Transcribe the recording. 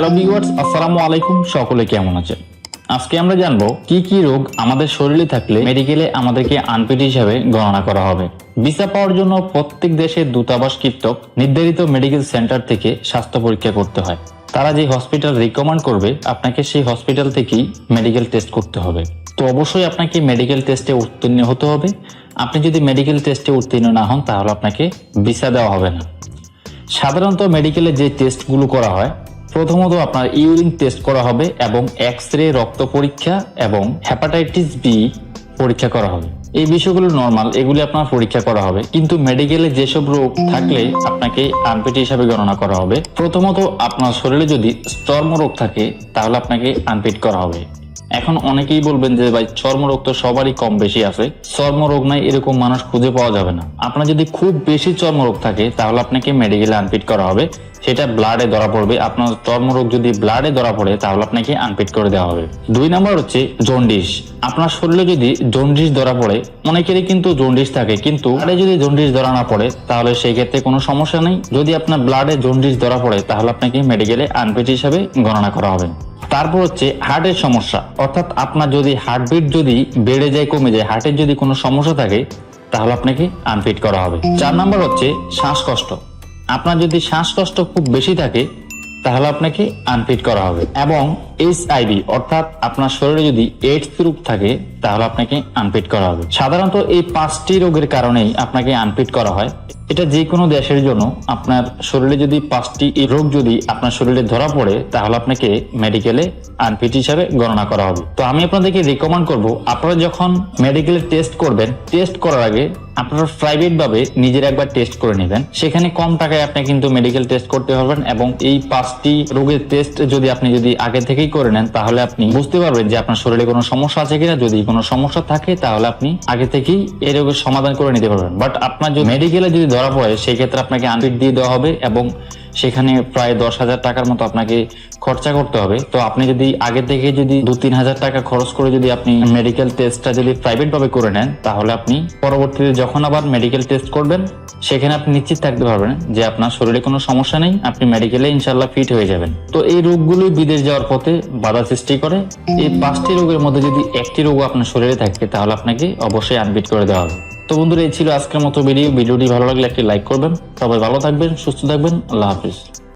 Hello viewers আসসালামু আলাইকুম, সকলে কেমন আছেন? আজকে আমরা জানব কি কি রোগ আমাদের শরীরে থাকলে মেডিকেলে আমাদেরকে আনপিট হিসাবে গণনা করা হবে। ভিসা পাওয়ার জন্য প্রত্যেক দেশের দূতাবাস কীর্তক নির্ধারিত মেডিকেল সেন্টার থেকে স্বাস্থ্য পরীক্ষা করতে হয়। তারা যে হসপিটাল রিকমেন্ড করবে, আপনাকে সেই হসপিটাল থেকেই মেডিকেল টেস্ট করতে হবে। তো অবশ্যই আপনাকে মেডিকেল টেস্টে উত্তীর্ণ হতে হবে। আপনি যদি মেডিকেল টেস্টে উত্তীর্ণ না হন, তাহলে আপনাকে ভিসা দেওয়া হবে না। সাধারণত মেডিকেলে যে টেস্টগুলো করা হয় প্রথমত আপনার ইউরিন টেস্ট করা হবে এবং এক্স রে রক্ত পরীক্ষা এবং হেপাটাইটিস বি পরীক্ষা করা হবে। এই বিষয়গুলো নর্মাল এগুলি আপনার পরীক্ষা করা হবে। কিন্তু মেডিকেলে যেসব রোগ থাকলে আপনাকে আনপিটি হিসাবে গণনা করা হবে। প্রথমত আপনার শরীরে যদি চর্মরোগ থাকে, তাহলে আপনাকে আনপিট করা হবে। এখন অনেকেই বলবেন যে, ভাই, চর্মরোগ তো সবারই কম বেশি আছে। চর্মরোগ নাই, এরকম মানুষ খুঁজে পাওয়া যাবে না। আপনার যদি খুব বেশি চর্মরোগ থাকে, তাহলে আপনাকে মেডিকেলে আনপিট করা হবে। সেটা ব্লাডে ধরা পড়বে। আপনার চর্মরোগ যদি ব্লাডে ধরা পড়ে, তাহলে আপনাকে আনপিট করে দেওয়া হবে। দুই নাম্বার হচ্ছে জন্ডিস আপনার শরীরে যদি জন্ডিস ধরা পড়ে, অনেকেরই কিন্তু জন্ডিস থাকে, কিন্তু ব্লাডে যদি জন্ডিস ধরা না পড়ে, তাহলে সেই ক্ষেত্রে কোনো সমস্যা নেই। যদি আপনার ব্লাডে জন্ডিস ধরা পড়ে, তাহলে আপনাকে মেডিকেলে আনপিট হিসাবে গণনা করা হবে। তারপর হচ্ছে হার্টের সমস্যা। অর্থাৎ আপনার যদি হার্টবিট যদি বেড়ে যায়, কমে যায় হার্টের যদি কোনো সমস্যা থাকে, তাহলে আপনাকে আনফিট করা হবে। চার নাম্বার হচ্ছে শ্বাসকষ্ট। আপনার যদি শ্বাসকষ্ট খুব বেশি থাকে, তাহলে আপনাকে আনফিট করা হবে। এবং এইচআইভি অর্থাৎ আপনার শরীরে যদি এইডস রোগ থাকে, তাহলে আপনাকে আনফিট করা হবে। সাধারণত এই পাঁচটি রোগের কারণেই আপনাকে আনফিট করা হয়। এটা যে কোনো দেশের জন্য আপনার শরীরে যদি পাঁচটি রোগ যদি আপনার শরীরে ধরা পড়ে, তাহলে আপনাকে মেডিকেলে আনফিট হিসাবে গণনা করা হবে। তো আমি আপনাদেরকে রিকমেন্ড করব, আপনারা যখন মেডিকেলে টেস্ট করবেন টেস্ট করার আগে আপনারা প্রাইভেটভাবে নিজের একবার টেস্ট করে নেবেন। সেখানে কম টাকায় আপনি কিন্তু মেডিকেল টেস্ট করতে পারবেন এবং এই পাঁচটি রোগের টেস্ট যদি আপনি যদি আগে থেকেই করে নেন, তাহলে আপনি বুঝতে পারবেন যে আপনার শরীরে কোনো সমস্যা আছে কিনা। যদি কোনো সমস্যা থাকে, তাহলে আপনি আগে থেকেই এই রোগের সমাধান করে নিতে পারবেন। বাট আপনার যদি মেডিকেলে যদি ধরা পড়ে সেই ক্ষেত্রে আপনাকে আনপিট দিয়ে দেওয়া হবে এবং সেখানে প্রায় দশ হাজার টাকার মতো আপনাকে খরচা করতে হবে। তো আপনি যদি আগে থেকে যদি দু তিন হাজার টাকা খরচ করে যদি আপনি মেডিকেল টেস্টটা যদি প্রাইভেট ভাবে করে নেন, তাহলে আপনি পরবর্তীতে যখন আবার মেডিকেল টেস্ট করবেন, সেখানে আপনি নিশ্চিত থাকতে পারবেন যে আপনার শরীরে কোনো সমস্যা নেই, আপনি মেডিকেলে ইনশাল্লাহ ফিট হয়ে যাবেন। তো এই রোগগুলো বিদেশ যাওয়ার পথে বাধা সৃষ্টি করে। এই পাঁচটি রোগের মধ্যে যদি একটি রোগ আপনার শরীরে থাকে, তাহলে আপনাকে অবশ্যই আনবিট করে দেওয়া হবে। তো বন্ধুরা, এই ছিল আজকের মতো ভিডিও ভিডিওটি ভালো লাগলে একটি লাইক করবেন। সবাই ভালো থাকবেন, সুস্থ থাকবেন। আল্লাহ হাফিজ।